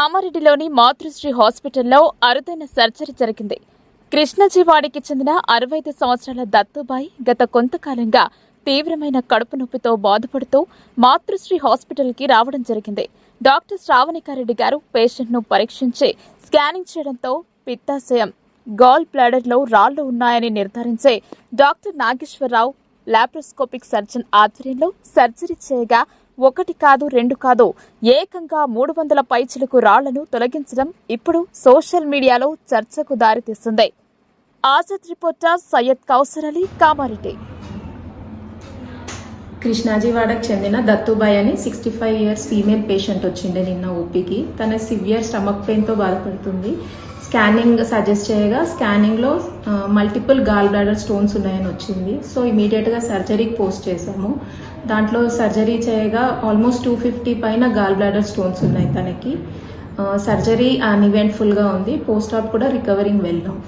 కామారెడ్డిలోని మాతృశ్రీ హాస్పిటల్లో అరుదైన సర్జరీ జరిగింది. కృష్ణజీవాడికి చెందిన అరవై ఐదు సంవత్సరాల దత్తుబాయి గత కొంతకాలంగా తీవ్రమైన కడుపు నొప్పితో బాధపడుతూ మాతృశ్రీ హాస్పిటల్కి రావడం జరిగింది. డాక్టర్ శ్రావణికారెడ్డి గారు పేషెంట్ను పరీక్షించి స్కానింగ్ చేయడంతో పిత్తాశయం గాల్ బ్లాడర్లో రాళ్ళు ఉన్నాయని నిర్ధారించే డాక్టర్ నాగేశ్వరరావు లాప్రోస్కోపిక్ సర్జన్ ఆధ్వర్యంలో సర్జరీ చేయగా ఒకటి కాదు రెండు కాదు ఏకంగా మూడు వందల పైచిలకు రాళ్ళను తొలగించడం ఇప్పుడు సోషల్ మీడియాలో చర్చకు దారితీస్తుంది. ఆజాద్ రిపోర్టర్ సయ్యద్ కౌసర్ అలీ కామారెడ్డి. కృష్ణాజీవాడకు చెందిన దత్తుబాయ్ అని sixty five years female patient వచ్చిండే నిన్న ఓపీకి తన సివియర్ స్టమక్ పెయిన్తో బాధపడుతుంది. స్కానింగ్ సజెస్ట్ చేయగా స్కానింగ్లో మల్టిపుల్ గాల్ బ్లాడర్ స్టోన్స్ ఉన్నాయని వచ్చింది. సో ఇమీడియట్గా సర్జరీకి పోస్ట్ చేశాము. దాంట్లో సర్జరీ చేయగా ఆల్మోస్ట్ టూ ఫిఫ్టీ పైన గాల్ బ్లాడర్ స్టోన్స్ ఉన్నాయి తనకి. సర్జరీ అన్ఇవెంట్ఫుల్గా ఉంది. పోస్ట్ ఆప్ కూడా రికవరింగ్ వెళ్ళాం